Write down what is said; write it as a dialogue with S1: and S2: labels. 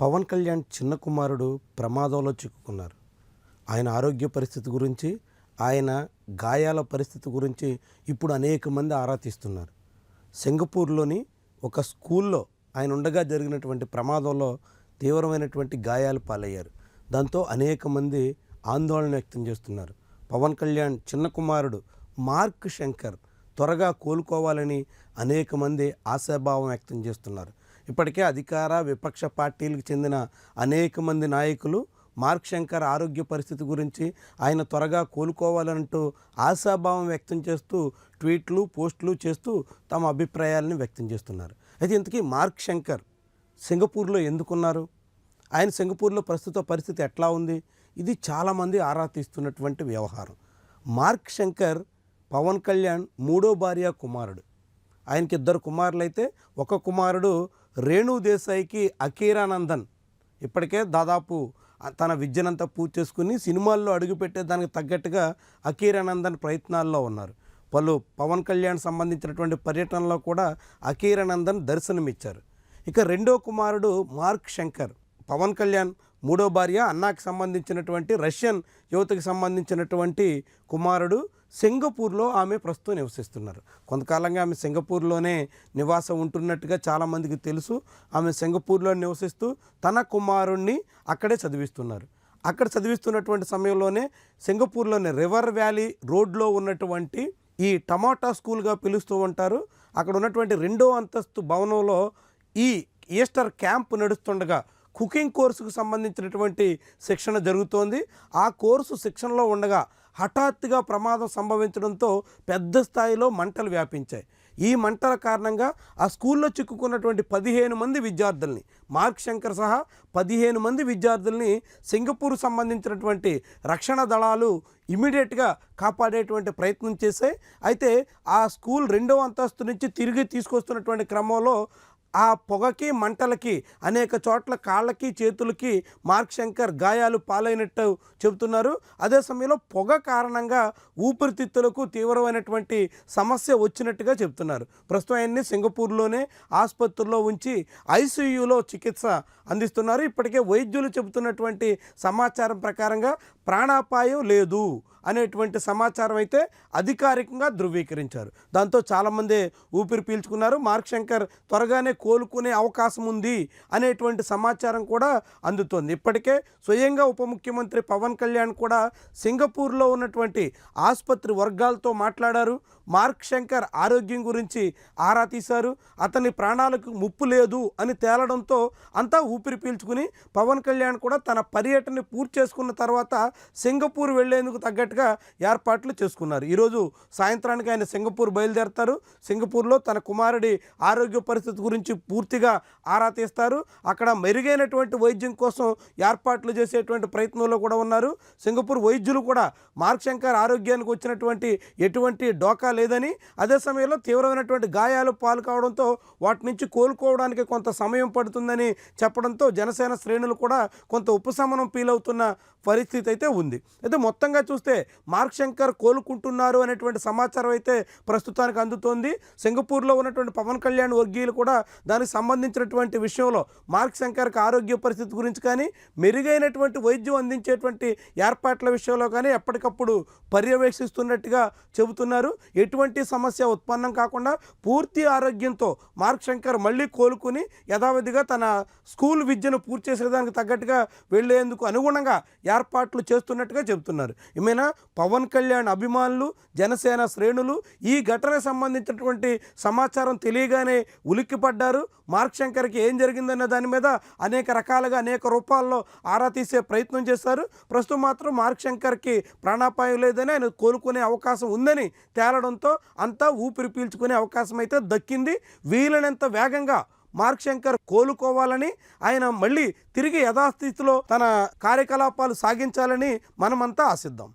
S1: పవన్ కళ్యాణ్ చిన్న కుమారుడు ప్రమాదంలో చిక్కుకున్నారు. ఆయన ఆరోగ్య పరిస్థితి గురించి ఆయన గాయాల పరిస్థితి గురించి ఇప్పుడు అనేక మంది ఆరా తీస్తున్నారు. సింగపూర్లోని ఒక స్కూల్లో ఆయన ఉండగా జరిగినటువంటి ప్రమాదంలో తీవ్రమైనటువంటి గాయాలు పాలయ్యారు. దాంతో అనేక మంది ఆందోళన వ్యక్తం చేస్తున్నారు. పవన్ కళ్యాణ్ చిన్న కుమారుడు మార్క్ శంకర్ త్వరగా కోలుకోవాలని అనేక మంది ఆశాభావం వ్యక్తం చేస్తున్నారు. ఇప్పటికే అధికార విపక్ష పార్టీలకు చెందిన అనేక మంది నాయకులు మార్క్ శంకర్ ఆరోగ్య పరిస్థితి గురించి ఆయన త్వరగా కోలుకోవాలంటూ ఆశాభావం వ్యక్తం చేస్తూ ట్వీట్లు పోస్టులు చేస్తూ తమ అభిప్రాయాలను వ్యక్తం చేస్తున్నారు. అయితే ఇంతకీ మార్క్ శంకర్ సింగపూర్లో ఎందుకున్నారు? ఆయన సింగపూర్లో ప్రస్తుత పరిస్థితి ఎట్లా ఉంది? ఇది చాలామంది ఆరా తీస్తున్నటువంటి వ్యవహారం. మార్క్ శంకర్ పవన్ కళ్యాణ్ మూడో భార్య కుమారుడు. ఆయనకి ఇద్దరు కుమారులు అయితే ఒక కుమారుడు రేణు దేశాయికి అకీరానందన్ ఇప్పటికే దాదాపు తన విద్యనంతా పూర్తి చేసుకుని సినిమాల్లో అడుగుపెట్టే దానికి తగ్గట్టుగా అకీరానందన్ ప్రయత్నాల్లో ఉన్నారు. పలు పవన్ కళ్యాణ్ సంబంధించినటువంటి పర్యటనలో కూడా అకీరానందన్ దర్శనమిచ్చారు. ఇక రెండో కుమారుడు మార్క్ శంకర్. పవన్ కళ్యాణ్ మూడో భార్య అన్నాకి సంబంధించినటువంటి రష్యన్ యువతకి సంబంధించినటువంటి కుమారుడు సింగపూర్లో ఆమె ప్రస్తుతం నివసిస్తున్నారు. కొంతకాలంగా ఆమె సింగపూర్లోనే నివాసం ఉంటున్నట్టుగా చాలామందికి తెలుసు. ఆమె సింగపూర్లో నివసిస్తూ తన కుమారుణ్ణి అక్కడే చదివిస్తున్నారు. అక్కడ చదివిస్తున్నటువంటి సమయంలోనే సింగపూర్లోని రివర్ వ్యాలీ రోడ్లో ఉన్నటువంటి ఈ టమాటా స్కూల్గా పిలుస్తూ ఉంటారు. అక్కడ ఉన్నటువంటి రెండో అంతస్తు భవనంలో ఈ ఈస్టర్ క్యాంప్ నడుస్తుండగా కుకింగ్ కోర్సుకు సంబంధించినటువంటి శిక్షణ జరుగుతోంది. ఆ కోర్సు శిక్షణలో ఉండగా హఠాత్తుగా ప్రమాదం సంభవించడంతో పెద్ద స్థాయిలో మంటలు వ్యాపించాయి. ఈ మంటల కారణంగా ఆ స్కూల్లో చిక్కుకున్నటువంటి పదిహేను మంది విద్యార్థుల్ని మార్క్ శంకర్ సహా పదిహేను మంది విద్యార్థుల్ని సింగపూర్ సంబంధించినటువంటి రక్షణ దళాలు ఇమీడియట్గా కాపాడేటువంటి ప్రయత్నం చేశాయి. అయితే ఆ స్కూల్ రెండవ అంతస్తు నుంచి తిరిగి తీసుకొస్తున్నటువంటి క్రమంలో ఆ పొగకి మంటలకి అనేక చోట్ల కాళ్ళకి చేతులకి మార్క్ శంకర్ గాయాలు పాలైనట్టు చెబుతున్నారు. అదే సమయంలో పొగ కారణంగా ఊపిరితిత్తులకు తీవ్రమైనటువంటి సమస్య వచ్చినట్టుగా చెబుతున్నారు. ప్రస్తుతం ఆయన్ని సింగపూర్లోనే ఆసుపత్రిలో ఉంచి ఐసీయూలో చికిత్స అందిస్తున్నారు. ఇప్పటికే వైద్యులు చెబుతున్నటువంటి సమాచారం ప్రకారంగా ప్రాణాపాయం లేదు. అనేటువంటి సమాచారం అయితే అధికారికంగా ధృవీకరించారు. దాంతో చాలామంది ఊపిరి పీల్చుకున్నారు. మార్క్ శంకర్ త్వరగానే కోలుకునే అవకాశం ఉంది అనేటువంటి సమాచారం కూడా అందుతోంది. ఇప్పటికే స్వయంగా ఉప ముఖ్యమంత్రి పవన్ కళ్యాణ్ కూడా సింగపూర్లో ఉన్నటువంటి ఆసుపత్రి వర్గాలతో మాట్లాడారు. మార్క్ శంకర్ ఆరోగ్యం గురించి ఆరా తీశారు. అతని ప్రాణాలకు ముప్పు లేదు అని తేలడంతో అంతా ఊపిరి పీల్చుకుని పవన్ కళ్యాణ్ కూడా తన పర్యటన పూర్తి చేసుకున్న తర్వాత సింగపూర్ వెళ్ళేందుకు తగ్గట్టుగా ఏర్పాట్లు చేసుకున్నారు. ఈరోజు సాయంత్రానికి ఆయన సింగపూర్ బయలుదేరతారు. సింగపూర్లో తన కుమారుడి ఆరోగ్య పరిస్థితి గురించి పూర్తిగా ఆరా తీస్తారు. అక్కడ మెరుగైనటువంటి వైద్యం కోసం ఏర్పాట్లు చేసేటువంటి ప్రయత్నంలో కూడా ఉన్నారు. సింగపూర్ వైద్యులు కూడా మార్క్ శంకర్ ఆరోగ్యానికి వచ్చినటువంటి ఎటువంటి డోకా లేదని అదే సమయంలో తీవ్రమైనటువంటి గాయాలు పాలు కావడంతో వాటి నుంచి కోలుకోవడానికి కొంత సమయం పడుతుందని చెప్పడంతో జనసేన శ్రేణులు కూడా కొంత ఉపశమనం ఫీల్ అవుతున్న పరిస్థితి అయితే ఉంది. అయితే మొత్తంగా చూస్తే మార్క్ శంకర్ కోలుకుంటున్నారు అనేటువంటి సమాచారం అయితే ప్రస్తుతానికి అందుతోంది. సింగపూర్లో ఉన్నటువంటి పవన్ కళ్యాణ్ వర్గీయులు కూడా దానికి సంబంధించినటువంటి విషయంలో మార్క్ శంకర్కి ఆరోగ్య పరిస్థితి గురించి కానీ మెరుగైనటువంటి వైద్యం అందించేటువంటి ఏర్పాట్ల విషయంలో కానీ ఎప్పటికప్పుడు పర్యవేక్షిస్తున్నట్టుగా చెబుతున్నారు. ఎటువంటి సమస్య ఉత్పన్నం కాకుండా పూర్తి ఆరోగ్యంతో మార్క్ శంకర్ మళ్ళీ కోలుకుని యథావిధిగా తన స్కూల్ విద్యను పూర్తి చేసేదానికి తగ్గట్టుగా వెళ్ళేందుకు అనుగుణంగా ఏర్పాట్లు చేస్తున్నట్టుగా చెబుతున్నారు. ఏమైనా పవన్ కళ్యాణ్ అభిమానులు జనసేన శ్రేణులు ఈ ఘటనకు సంబంధించినటువంటి సమాచారం తెలియగానే ఉలిక్కిపడ్డారు. మార్క్ శంకర్కి ఏం జరిగిందన్న దాని మీద అనేక రకాలుగా అనేక రూపాల్లో ఆరా తీసే ప్రయత్నం చేశారు. ప్రస్తుతం మాత్రం మార్క్ శంకర్కి ప్రాణాపాయం లేదని ఆయన కోలుకునే అవకాశం ఉందని తేలడంతో అంతా ఊపిరి పీల్చుకునే అవకాశం అయితే దక్కింది. వీలైనంత వేగంగా మార్క్ శంకర్ కోలుకోవాలని ఆయన మళ్ళీ తిరిగి యథాస్థితిలో తన కార్యకలాపాలు సాగించాలని మనమంతా ఆశిద్దాం.